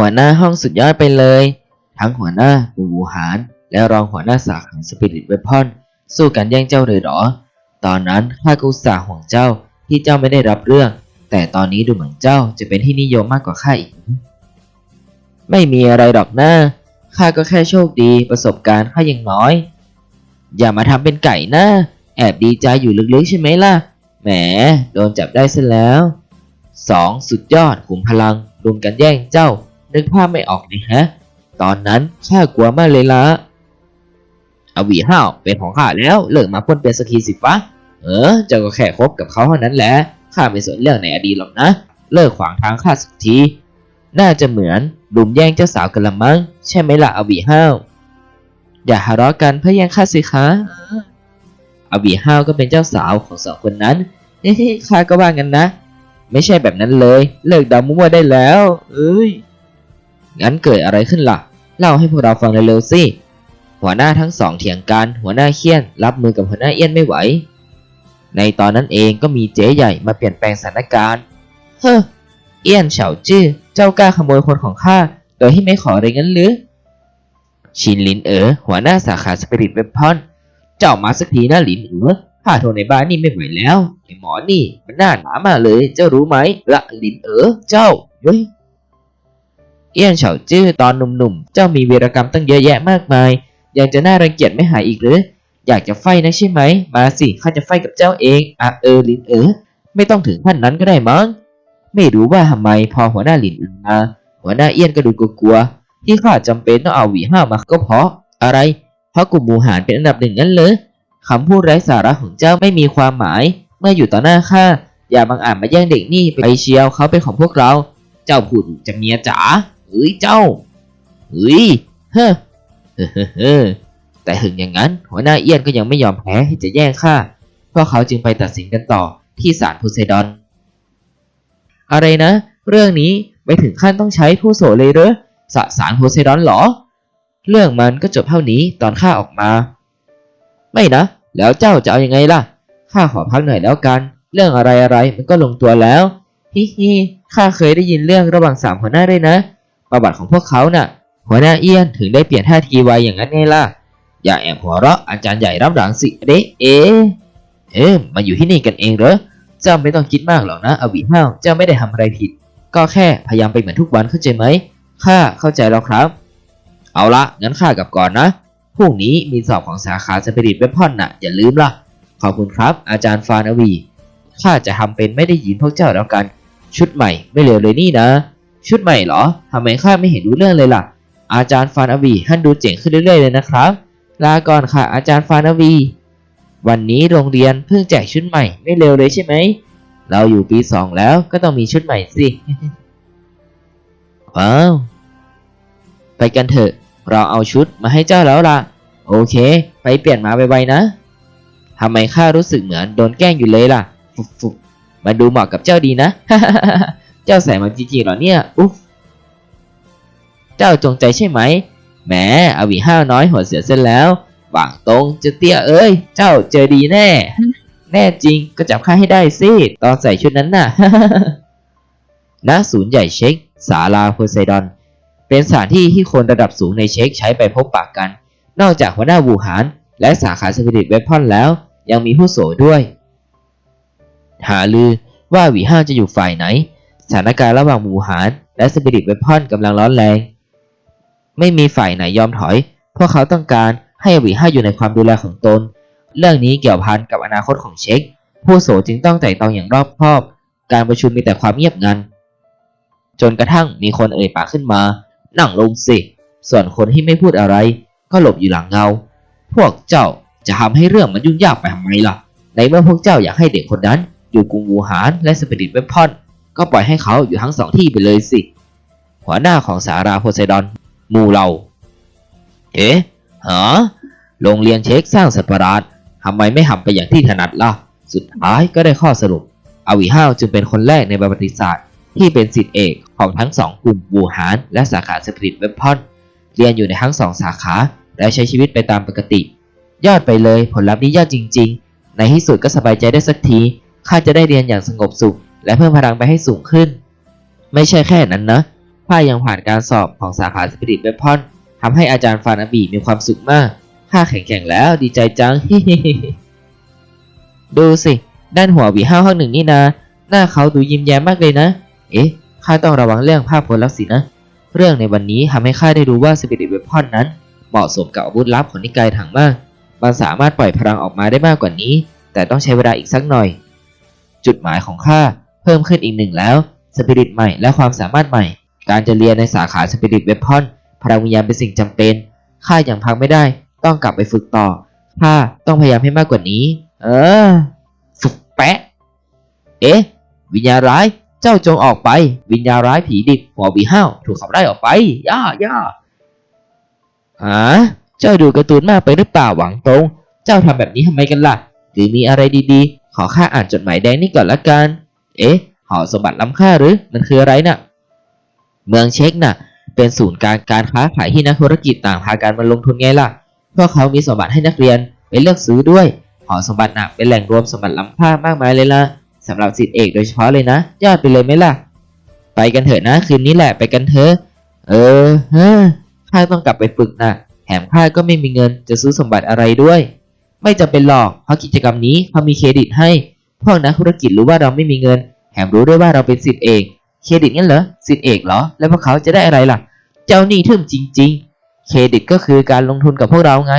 หัวหน้าห้องสุดยอดไปเลย ทั้งหัวหน้าบูบูหารและรองหัวหน้าสาขาสปิริตเวพอน สู้กันแย่งเจ้าเลยหรอ ตอนนั้นข้าก็อุตส่าห่วงเจ้าที่เจ้าไม่ได้รับเรื่อง แต่ตอนนี้ดูเหมือนเจ้าจะเป็นที่นิยมมากกว่าข้าอีก ไม่มีอะไรหรอกหนะข้าก็แค่โชคดีประสบการณ์ข้ายังน้อย อย่ามาทำเป็นไก่นะแอบดีใจอยู่ลึกๆใช่ไหมล่ะ แหม โดนจับได้ซะแล้วสองสุดยอดขุมพลังรุมกันแย่งเจ้า นึกภาพไม่ออกเลยฮะ ตอนนั้นข้ากลัวมากเลยละอาวีห้าวเป็นของข้าแล้วเลิกมาพ่นเป็นสกีสิฟ้าเออเจ้าก็แค่คบกับเขาเท่านั้นแหละข้าไม่สนเรื่องในอดีตหรอกนะ เลิกขวางทางข้าสักที น่าจะเหมือนลุมแย่งเจ้าสาวกันละมั้งใช่ไหมล่ะอวีห้าวอย่าทะเลาะกันเพื่อแย่งข้าสิคะอวีห้าวก็เป็นเจ้าสาวของสองคนนั้นเฮ้ข้าก็ว่างั้นนะ ไม่ใช่แบบนั้นเลย เลิกดามั่วได้แล้ว เอ้ย งั้นเกิดอะไรขึ้นล่ะ เล่าให้พวกเราฟังเร็วๆสิ หัวหน้าทั้งสองเถียงกัน หัวหน้าเคียน รับมือกับหัวหน้าเอี้ยนไม่ไหว ในตอนนั้นเองก็มีเจ๊ใหญ่มาเปลี่ยนแปลงสถานการณ์ เฮ้อ เอี้ยนเฉาจื้อ เจ้ากล้าขโมยคนของข้า โดยที่ไม่ขออะไรงั้นหรือ ชินลินเอ๋อ หัวหน้าสาขาสปิริตเวพอน เจ้ามาสักทีนะหลินเอ๋อข้าทนในบ้านนี่ไม่ไหวแล้วไอ้หมอนี่มันน่าหนามากเลย เจ้ารู้ไหมละหลินเอ๋อ เจ้าเฮ้ย เอี้ยนเฉาจื้อตอนหนุ่มๆ เจ้ามีวีรกรรมตั้งเยอะแยะมากมาย ยังจะน่ารังเกียจไม่หายอีกหรือ อยากจะไฟนะใช่ไหม มาสิข้าจะไฟกับเจ้าเองอะเออลินเออ ไม่ต้องถึงขั้นนั้นก็ได้มั้ง ไม่รู้ว่าทำไมพอหัวหน้าหลินอึงมาหัวหน้าเอี้ยนก็ดูกลัวๆ ที่ข้าจำเป็นต้องเอาหวีห้ามาก็เพราะ อะไร เพราะกลุ่มหมูหารเป็นอันดับหนึ่งงั้นเลยคำพูดไร้สาระของเจ้าไม่มีความหมาย เมื่ออยู่ต่อหน้าข้าอย่าบังอาจมาแย่งเด็กนี่ไปเชียวเขาเป็นของพวกเรา เจ้าพูดจะเมียจ๋า เฮ้ยเจ้าเฮ้ยเฮ้อเฮ้อเฮ้อแต่ถึงอย่างนั้น หัวหน้าเอี้ยนก็ยังไม่ยอมแพ้ที่จะแย่งข้าพวกเขาจึงไปตัดสินกันต่อที่ศาลโพไซดอน อะไรนะ เรื่องนี้ไปถึงขั้นต้องใช้ผู้โสเลยเหรอสสารโพไซดอนเหรอ เรื่องมันก็จบเท่านี้ตอนข้าออกมา ไม่นะ แล้วเจ้าจะเอาอยัางไงล่ะข้าขอพักหน่อยแล้วกัน เรื่องอะไรอะไรมันก็ลงตัวแล้วฮิฮิข้าเคยได้ยินเรื่องระหว่างสามหัวหน้าด้วยนะ ประวัติของพวกเขาน่ะ หัวหน้าเอี้ยนถึงได้เปลี่ยนท่าทีไวอย่างนั้นไงล่ะ อย่าแอบหัวเราะอาจารย์ใหญ่รับหลังสิเด้เอ๊ะเอ๊ะมาอยู่ที่นี่กันเองเหรอเจ้าไม่ต้องคิดมากหรอกนะอวิห้าวเจ้าไม่ได้ทำอะไรผิด ก็แค่พยายามไปเหมือนทุกวันเข้าใจไหมข้าเข้าใจแล้วครับ เอาละงั้นข้ากลับก่อนนะพรุ่งนี้มีสอบของสาขาสปิริตเวพอนน่ะอย่าลืมล่ะ ขอบคุณครับ อาจารย์ฟานอวีข้าจะทำเป็นไม่ได้ยินพวกเจ้าแล้วกัน ชุดใหม่ไม่เร็วเลยนี่นะ ชุดใหม่เหรอทำไมข้าไม่เห็นรู้เรื่องเลยล่ะ อาจารย์ฟานอวีท่านดูเจ๋งขึ้นเรื่อยๆเลยนะครับ ลาก่อนค่ะ อาจารย์ฟานอวี วันนี้โรงเรียนเพิ่งแจกชุดใหม่ไม่เร็วเลยใช่ไหม เราอยู่ปีสองแล้วก็ต้องมีชุดใหม่สิ ว้าว ไปกันเถอะ เราเอาชุดมาให้เจ้าแล้วล่ะ โอเค ไปเปลี่ยนมาไวๆนะทำไมข้ารู้สึกเหมือนโดนแกล้งอยู่เลยล่ะ ฟุบฟุมันดูเหมาะกับเจ้าดีนะ เจ้าใส่มาจริงๆเหรอเนี่ยอุ๊ฟเจ้าจงใจใช่ไหมแหมอวีห้าวน้อยหัวเสียเส้นแล้วหว่างตรงเจะเตี้ยเอ้ย เจ้าเจอดีแน่ แน่จริงก็จับข้าให้ได้สิตอนใส่ชุดนั้นน่ะณศูนย์ใหญ่เช็คศาลาโพไซดอน เป็นสถานที่ที่คนระดับสูงในเช็คใช้ไปพบปะกัน นอกจากหัวหน้าวูหารและสาขาสปิริตเวพอนแล้ว ยังมีผู้โสด้วย หาลือว่าหวีห้าวจะอยู่ฝ่ายไหน สถานการณ์ระหว่างวูหารและสปิริตเวพอนกำลังร้อนแรง ไม่มีฝ่ายไหนยอมถอย พวกเขาต้องการให้หวีห้าอยู่ในความดูแลของตน เรื่องนี้เกี่ยวพันกับอนาคตของเช็ค ผู้โสจึงต้องไต่ตองอย่างรอบคอบ การประชุมมีแต่ความเงียบงัน จนกระทั่งมีคนเอ่ยปากขึ้นมา นั่งลงสิ ส่วนคนที่ไม่พูดอะไร ก็หลบอยู่หลังเงา พวกเจ้าจะทำให้เรื่องมันยุ่งยากไปทำไมล่ะ ในเมื่อพวกเจ้าอยากให้เด็กคนนั้นอยู่กรุงวูหารและสปิริตเวพอน ก็ปล่อยให้เขาอยู่ทั้งสองที่ไปเลยสิ หัวหน้าของสาราโพไซดอนหมูเรา เอ๊ะฮะโรงเรียนเช็คสร้างสัตว์ประหลาดทำไมไม่ทำไปอย่างที่ถนัดล่ะ สุดท้ายก็ได้ข้อสรุป อวีห้าวจึงเป็นคนแรกในประวัติศาสตร์ ที่เป็นสิทธิเอกของทั้งสองกลุ่มวูหารและสาขาสปริตเวพอน เรียนอยู่ในทั้งสองสาขา และใช้ชีวิตไปตามปกติ ยอดไปเลยผลลัพธ์นี้ยอดจริง ๆ ในที่สุดก็สบายใจได้สักทีข้าจะได้เรียนอย่างสงบสุข และเพิ่มพลังไปให้สูงขึ้น ไม่ใช่แค่นั้นนะข้ายังผ่านการสอบของสาขาสปิริตเวพอนทำให้อาจารย์ฟานาบีมีความสุขมากข้าแข็งแกร่งแล้วดีใจจัง ดูสิ ด้านหัววีห้าห้องหนึ่งนี่นาหน้าเขาดูยิ้มแย้มมากเลยนะ เอ๊ะข้าต้องระวังเรื่องภาพพจน์แล้วสินะ เรื่องในวันนี้ทำให้ข้าได้รู้ว่าสปิริตเวพอนนั้น เหมาะสมกับอาวุธลับของนิกายถังมาก มันสามารถปล่อยพลังออกมาได้มากกว่านี้ แต่ต้องใช้เวลาอีกสักหน่อย จุดหมายของข้า พิ่มขึ้นอีกหนึ่งแล้วสปิริตใหม่และความสามารถใหม่ การจะเรียนในสาขาสปิริตเวพอนพลังวิญญาณเป็นสิ่งจำเป็นข้ายังพักไม่ได้ ต้องกลับไปฝึกต่อข้าต้องพยายามให้มากกว่านี้ เออ ฝึกแปะ เอ๊ะ วิญญาณร้ายเจ้าจงออกไป วิญญาณร้ายผีดิบหัววีห้าวถูกขับไล่ออกไปย่าย่าฮะเจ้าดูการ์ตูนมากไปหรือเปล่าหวังตรง เจ้าทำแบบนี้ทำไมกันล่ะ หรือมีอะไรดีๆ ขอข้าอ่านจดหมายแดงนี่ก่อนละกัน เอ๊ะหอสมบัติล้ำค่าหรือมันคืออะไรน่ะ เมืองเช็กน่ะ เป็นศูนย์กลารการค้าขายที่นักธุรกิจต่างพากันมาลงทุนไงล่ะพวกเขามีสมบัติให้นักเรียนไปเลือกซื้อด้วย หอสมบัติน่ะเป็นแหล่งรวมสมบัติล้ำค่ามากมายเลยล่ะสำหรับสิทธิเอกโดยเฉพาะเลยนะ ยอดไปเลยไหมล่ะ ไปกันเถอะนะคืนนี้แหละไปกันเถอะเออเฮ้อข้าต้องกลับไปฝึกน่ะแถมข้าก็ไม่มีเงินจะซื้อสมบัติอะไรด้วย ไม่จำเป็นหรอกเพราะกิจกรรมนี้เขามีเครดิตให้ พวกนักธุรกิจรู้ว่าเราไม่มีเงิน แถมรู้ด้วยว่าเราเป็นสิทธิเอกเครดิตงั้นเหรอสิทธิเอกเหรอ แล้วพวกเขาจะได้อะไรล่ะ เจ้าหนี้ทึมจริง ๆ เครดิตก็คือการลงทุนกับพวกเราไง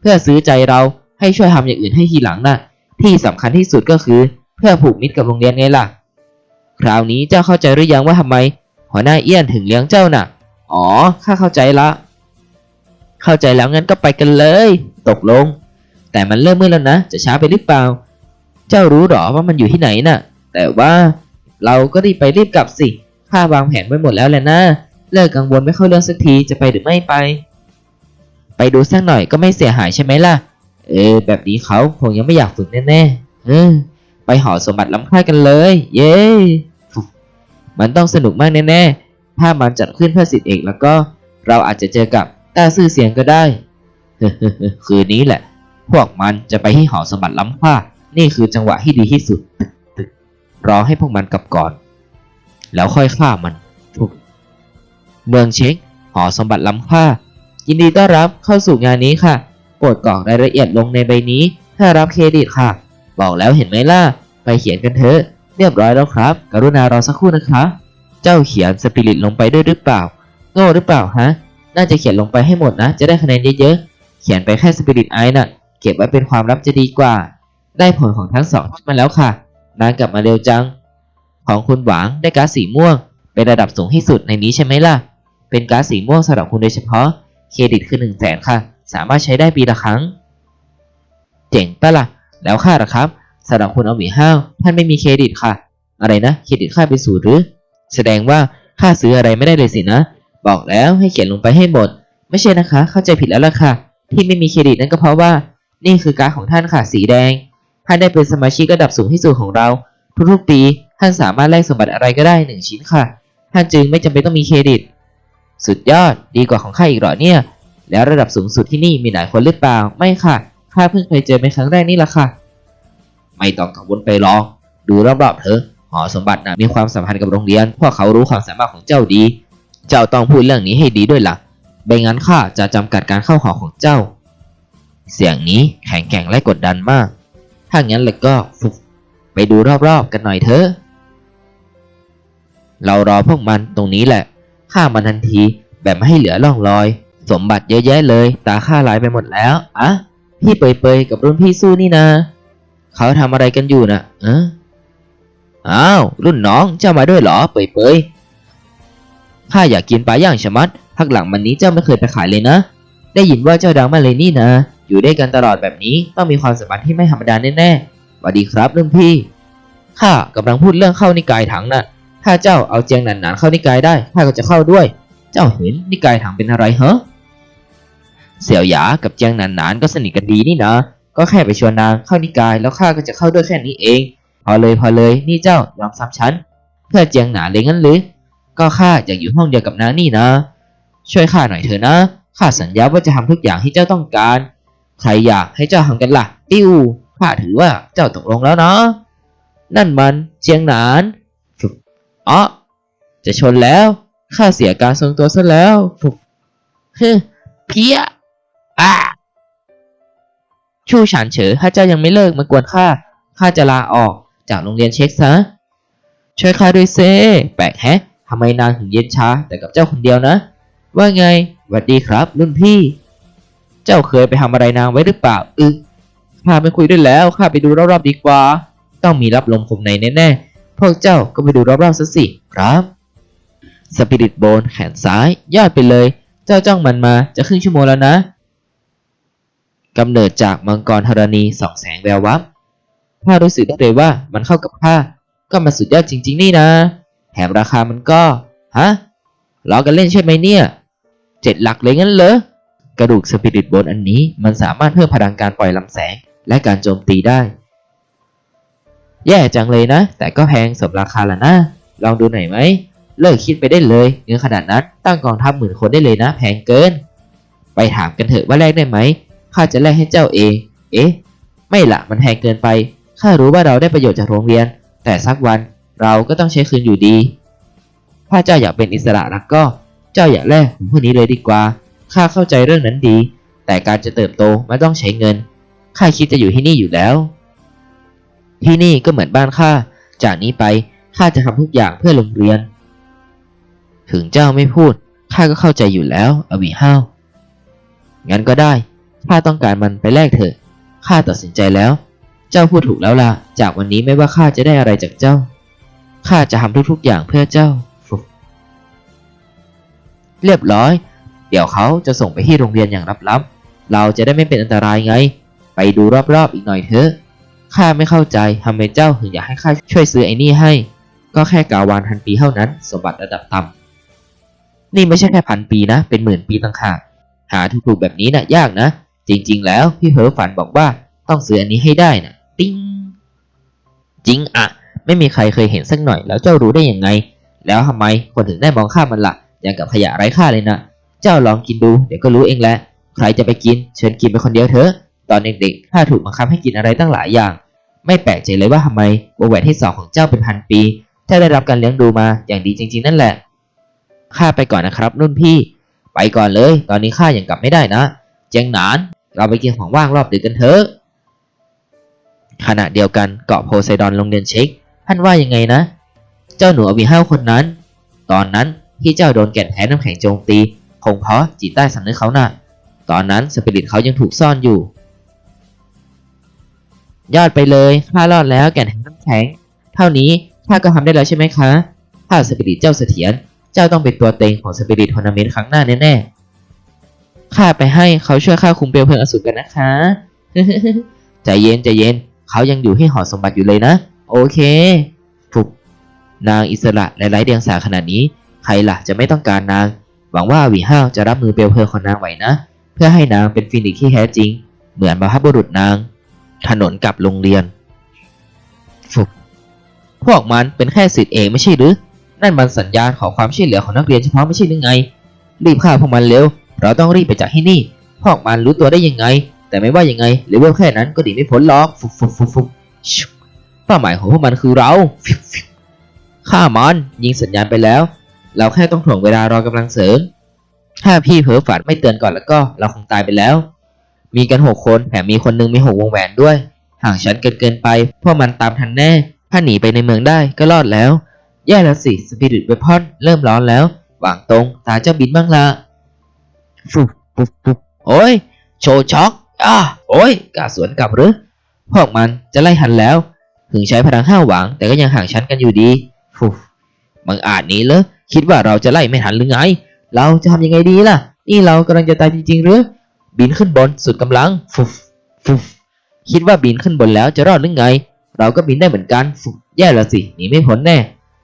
เพื่อซื้อใจเราให้ช่วยทำอย่างอื่นให้ทีหลังน่ะ ที่สำคัญที่สุดก็คือเพื่อผูกมิตรกับโรงเรียนไงล่ะ คราวนี้เจ้าเข้าใจหรือยังว่าทำไม หัวหน้าเอี้ยนถึงเลี้ยงเจ้าน่ะ อ๋อข้าเข้าใจละ เข้าใจแล้วงั้นก็ไปกันเลย ตกลง แต่มันเริ่มมืดแล้วนะ จะช้าไปหรือเปล่า เจ้ารู้หรอว่ามันอยู่ที่ไหนน่ะ แต่ว่าเราก็รีบไปรีบกลับสิข้าวางแผนไว้หมดแล้วแหละนะ เลิกกังวลไม่เข้าเรื่องสักทีจะไปหรือไม่ไป ไปดูสักหน่อยก็ไม่เสียหายใช่ไหมล่ะ เออ แบบนี้เขาคงยังไม่อยากฝึกแน่ๆเออไปหอสมบัติล้ำค่ากันเลย เย้มันต้องสนุกมากแน่ๆ ถ้ามันจัดขึ้นเพื่อสิทธิเอกแล้วก็ เราอาจจะเจอกับตาซื่อเสียงก็ได้ คืนนี้แหละ พวกมันจะไปที่หอสมบัติล้ำค่า นี่คือจังหวะที่ดีที่สุดตึกรอให้พวกมันกลับก่อน แล้วค่อยฆ่ามันฟุบเมืองเช็คหอสมบัติล้ำค่า ยินดีต้อนรับเข้าสู่งานนี้ค่ะ โปรดกรอกรายละเอียดลงในใบนี้ ถ้ารับเครดิตค่ะ บอกแล้วเห็นไหมล่ะ ไปเขียนกันเถอะ เรียบร้อยแล้วครับ กรุณารอสักครู่นะคะ เจ้าเขียนสปิริตลงไปด้วยหรือเปล่า โง่หรือเปล่าฮะ น่าจะเขียนลงไปให้หมดนะ จะได้คะแนนเยอะๆ เขียนไปแค่สปิริตไอน่ะ เก็บไว้เป็นความลับจะดีกว่า ได้ผลของทั้งสองท่านมาแล้วค่ะ นานกลับมาเร็วจัง ของคุณหวางได้ก๊าซสีม่วง เป็นระดับสูงที่สุดในนี้ใช่ไหมล่ะ เป็นก๊าซสีม่วงสำหรับคุณโดยเฉพาะ เครดิตคือหนึ่งแสนค่ะ สามารถใช้ได้ปีละครั้ง เจ๋งปะล่ะ แล้วค่าล่ะครับสำหรับคุณเอาหมีห้าวท่านไม่มีเครดิตค่ะ อะไรนะ เครดิตค่าเป็นศูนย์หรือ แสดงว่าค่าซื้ออะไรไม่ได้เลยสินะ บอกแล้วให้เขียนลงไปให้หมด ไม่ใช่นะคะ เข้าใจผิดแล้วล่ะค่ะ ที่ไม่มีเครดิตนั่นก็เพราะว่า นี่คือการดของท่านค่ะ สีแดง ท่านได้เป็นสมาชิกระดับสูงที่สุดของเรา ทุกๆปี ท่านสามารถแลกสมบัติอะไรก็ได้หนึ่งชิ้นค่ะ ท่านจึงไม่จำเป็นต้องมีเครดิต สุดยอดดีกว่าของข้าอีกหรอเนี่ย แล้วระดับสูงสุดที่นี่มีหลายคนหรือเปล่า ไม่ค่ะข้าเพิ่งเคยเจอเป็นครั้งแรกนี่แหละค่ะ ไม่ต้องกังวลไปหรอกดูรอบๆเถอะหอสมบัตินะมีความสัมพันธ์กับโรงเรียนพวกเขารู้ความสามารถของเจ้าดี เจ้าต้องพูดเรื่องนี้ให้ดีด้วยล่ะไม่งั้นข้าจะจำกัดการเข้าหอของเจ้า เสียงนี้แข็งแกร่งและกดดันมาก ถ้างั้นแล้วก็ไปดูรอบๆกันหน่อยเถอะ เรารอพวกมันตรงนี้แหละฆ่ามันทันทีแบบไม่ให้เหลือร่องรอย สมบัติเยอะแยะเลย ตาข้าลายไปหมดแล้วอะพี่เปยเปยกับรุ่นพี่สู้นี่นะ เขาทำอะไรกันอยู่น่ะเอออ้าว รุ่นน้องเจ้ามาด้วยเหรอ เปยเปยข้าอยากกินปลาย่างชะมัด พักหลังมันนี้เจ้าไม่เคยไปขายเลยนะ ได้ยินว่าเจ้าดังมาเลยนี่นะ อยู่ด้วยกันตลอดแบบนี้ต้องมีความสัมพันธ์ที่ไม่ธรรมดาแน่ๆสวัสดีครับรุ่นพี่ ข้ากำลังพูดเรื่องเข้านิกายถังน่ะ ถ้าเจ้าเอาเจียงหนานๆเข้านิกายได้ข้าก็จะเข้าด้วย เจ้าเห็นนิกายถังเป็นอะไรเหรอ เสี่ยวหยากับเจียงหนานๆก็สนิทกันดีนี่นะ ก็แค่ไปชวนนางเข้านิกายแล้วข้าก็จะเข้าด้วยแค่นี้เอง พอเลยพอเลยนี่เจ้ายอมซ้ำฉันเพื่อเจียงหนานเลยงั้นหรือ ก็ข้าอยากอยู่ห้องเดียวกับนางนี่นะ ช่วยข้าหน่อยเถอะนะข้าสัญญาว่าจะทำทุกอย่างที่เจ้าต้องการ ใครอยากให้เจ้าทำกันล่ะ ติวข้าถือว่าเจ้าตกลงแล้วเนาะนั่นมันเจียงหนานฟึบอ๋อจะชนแล้วข้าเสียการทรงตัวซะแล้วฟุบฮึเพี้ยอ่าชู่ฉานเฉอถ้าเจ้ายังไม่เลิกมากวนข้าข้าจะลาออกจากโรงเรียนเช็คซะช่วยข้าด้วยเซแปลกแฮะทำไมนางถึงเย็นช้าแต่กับเจ้าคนเดียวนะ ว่าไงหวัดดีครับรุ่นพี่ เจ้าเคยไปทำอะไรนางไว้หรือเปล่าอึข้าไม่คุยด้วยแล้วข้าไปดูรอบๆดีกว่า ต้องมีรับลมคมในแน่ๆพวกเจ้าก็ไปดูรอบๆซะสิครับสปิริตโบนแขนซ้ายยอดไปเลย เจ้าจ้องมันมาจะครึ่งชั่วโมงแล้วนะกำเนิดจากมังกรธรณีสองแสงแวววับข้ารู้สึกได้เลยว่ามันเข้ากับข้าก็มันสุดยอดจริง ๆ นี่นะ แถมราคามันก็ ฮะล้อกันเล่นใช่ไหมเนี่ย เจ็ดหลักเลยงั้นเหรอ กระดูกสปิริตโบนอันนี้มันสามารถเพิ่มพลังการปล่อยลำแสงและการโจมตีได้ แย่จังเลยนะ แต่ก็แพงสมราคาละนะ ลองดูหน่อยไหม เลิกคิดไปได้เลย เงินขนาดนั้นตั้งกองทัพหมื่นคนได้เลยนะ แพงเกิน ไปถามกันเถอะว่าแลกได้ไหมข้าจะแลกให้เจ้าเอง เอ๊ะ ไม่ละมันแพงเกินไป ข้ารู้ว่าเราได้ประโยชน์จากโรงเรียน แต่สักวันเราก็ต้องใช้คืนอยู่ดี ถ้าเจ้าอยากเป็นอิสระแล้วก็ เจ้าอย่าแลกผมพวกนี้เลยดีกว่า ข้าเข้าใจเรื่องนั้นดี แต่การจะเติบโตมันต้องใช้เงิน ข้าคิดจะอยู่ที่นี่อยู่แล้ว ที่นี่ก็เหมือนบ้านข้า จากนี้ไปข้าจะทำทุกอย่างเพื่อโรงเรียน ถึงเจ้าไม่พูดข้าก็เข้าใจอยู่แล้วอวีห้าวงั้นก็ได้ ข้าต้องการมันไปแลกเถอะ ข้าตัดสินใจแล้ว เจ้าพูดถูกแล้วล่ะ จากวันนี้ไม่ว่าข้าจะได้อะไรจากเจ้า ข้าจะทำทุกๆอย่างเพื่อเจ้า เรียบร้อย เดี๋ยวเขาจะส่งไปที่โรงเรียนอย่างลับๆ เราจะได้ไม่เป็นอันตรายไง ไปดูรอบๆอีกหน่อยเถอะ ข้าไม่เข้าใจทำไมเจ้าถึงอยากให้ข้าช่วยซื้อไอ้นี่ให้ ก็แค่กาวานพันปีเท่านั้น สมบัติระดับต่ำนี่ไม่ใช่แค่พันปีนะ เป็นหมื่นปีต่างหาก หาถูกๆแบบนี้นะ่ะยากนะ จริง ๆ แล้วพี่เผลอฝันบอกว่าต้องซื้ออันนี้ให้ได้นะติ้งจริงอะไม่มีใครเคยเห็นสักหน่อยแล้วเจ้ารู้ได้ยังไง แล้วทำไมคนถึงได้มองข้ามมันละ่ะอย่างกับขยะไร้ค่าเลยนะ จ้าลองกินดู เดี๋ยวก็รู้เองแหละ ใครจะไปกิน เชิญกินไปคนเดียวเถอะ ตอนเด็กๆข้าถูกบังคับให้กินอะไรตั้งหลายอย่าง ไม่แปลกใจเลยว่าทำไมวงแหวนที่สองของเจ้าเป็นพันปี เจ้าได้รับการเลี้ยงดูมาอย่างดีจริง ๆ นั่นแหละ ข้าไปก่อนนะครับรุ่นพี่ ไปก่อนเลย ตอนนี้ข้ายังกลับไม่ได้นะ เจียงหนาน เราไปกินของว่างรอบดึกกันเถอะ ขณะเดียวกันเกาะโพไซดอนโรงเรียนเช็ค ท่านว่ายังไงนะ เจ้าหนูอวีห้าคนนั้น ตอนนั้นที่เจ้าโดนแก่นแท้น้ำแข็งโจมตี คงเพราะจิตใต้สำนึกเขาน่ะ ตอนนั้นสปิริตเขายังถูกซ่อนอยู่ ยอดไปเลยข้ารอดแล้วแก่นแท้น้ำแข็ง เท่านี้ข้าก็ทำได้แล้วใช่ไหมคะ ถ้าสปิริตเจ้าเสถียร เจ้าต้องเป็นตัวเต็งของสปิริตทัวร์นาเมนต์ครั้งหน้าแน่ๆข้าไปให้เขาช่วยข้าคุมเปลวเพลิงอสูรกันนะคะ ใจเย็นใจเย็น เขายังอยู่ที่หอสมบัติอยู่เลยนะ โอเคฟุบนางอิสระและไร้เดียงสาขนาดนี้ ใครล่ะจะไม่ต้องการนาง หวังว่าหวีห้าวจะรับมือเปลวเพลิงของนางไหวนะ เพื่อให้นางเป็นฟินิกซ์ที่แท้จริง เหมือนบรรพบุรุษนาง ถนนกับโรงเรียนฟุบพวกมันเป็นแค่สิทธิ์เองไม่ใช่หรือ นั่นมันสัญญาณขอความช่วยเหลือของนักเรียนเฉพาะไม่ใช่หรือไง รีบฆ่าพวกมันเร็ว เราต้องรีบไปจากที่นี่ พวกมันรู้ตัวได้ยังไง แต่ไม่ว่ายังไงหรือว่าแค่นั้นก็ดีไม่พ้นหรอก ฟุบฟุบฟุบฟุบชิวเป้าหมายของพวกมันคือเราฆ่ามันยิงสัญญาณไปแล้ว เราแค่ต้องถ่วงเวลารอกำลังเสริม ถ้าพี่เผลอฝันไม่เตือนก่อนแล้วก็เราคงตายไปแล้ว มีกันหกคนแถมมีคนหนึงมีหกวงแหวนด้วย ห่างฉันเกินเกินไปพวกมันตามทันแน่ ถ้าหนีไปในเมืองได้ก็รอดแล้ว แย่แล้วสิสปิริตเวพอนเริ่มร้อนแล้ว หวางตรงตาเจ้าบินบ้างละฟุบฟุบฟุบโอ้ยโชว์ช็อกอ่าโอ้ยกล้าสวนกลับหรือพวกมันจะไล่หันแล้ว ถึงใช้พลังห้าวหวังแต่ก็ยังห่างชั้นกันอยู่ดีฟุบบังอาจนี้เหรอ คิดว่าเราจะไล่ไม่ทันหรือไง เราจะทำยังไงดีล่ะ นี่เรากำลังจะตายจริงๆหรือ บินขึ้นบนสุดกำลัง ฟุบฟุบคิดว่าบินขึ้นบนแล้วจะรอดหรือไง เราก็บินได้เหมือนกันฟุบแย่แล้วสิหนีไม่พ้นแน่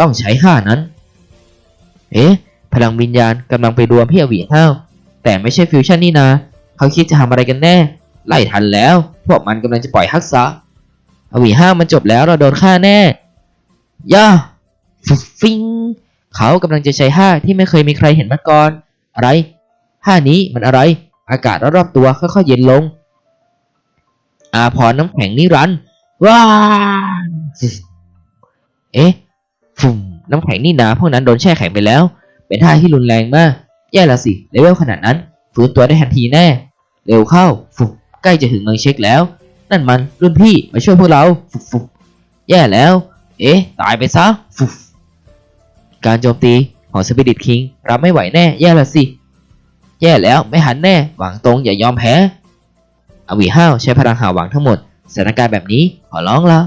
ต้องใช้ห้านั้น เอ๊ะ พลังวิญญาณกำลังไปรวมที่อวีห้าวแต่ไม่ใช่ฟิวชั่นนี่นา เขาคิดจะทำอะไรกันแน่ ไล่ทันแล้ว พวกมันกำลังจะปล่อยฮักษะอวีห้าวมันจบแล้วเราโดนฆ่าแน่ย่าฟึบฟิง เขากำลังจะใช้ห้าที่ไม่เคยมีใครเห็นมาก่อน อะไรห้านี้มันอะไร อากาศรอบๆตัวค่อยๆเย็นลง อาพรน้ำแข็งนิรันด์ว้าเอ๊ะฝุ่มน้ำแข็งนี่นาพวกนั้นโดนแช่แข็งไปแล้ว เป็นท่าที่รุนแรงมาก แย่ละสิเลเวลขนาดนั้นฟื้นตัวได้ทันทีแน่ เร็วเข้าฟุบใกล้จะถึงเมืองเช็คแล้ว นั่นมันรุ่นพี่มาช่วยพวกเราฟุบฟุบแย่แล้ว เอ๊ะ ตายไปซะฟุบ การโจมตีของสปิริตคิงรับไม่ไหวแน่แย่ละสิ แย่แล้วไม่หันแน่หวังตรงอย่ายอมแพ้อวีห้าวใช้พลังหาหวังทั้งหมดสถานการณ์แบบนี้ขอร้องละ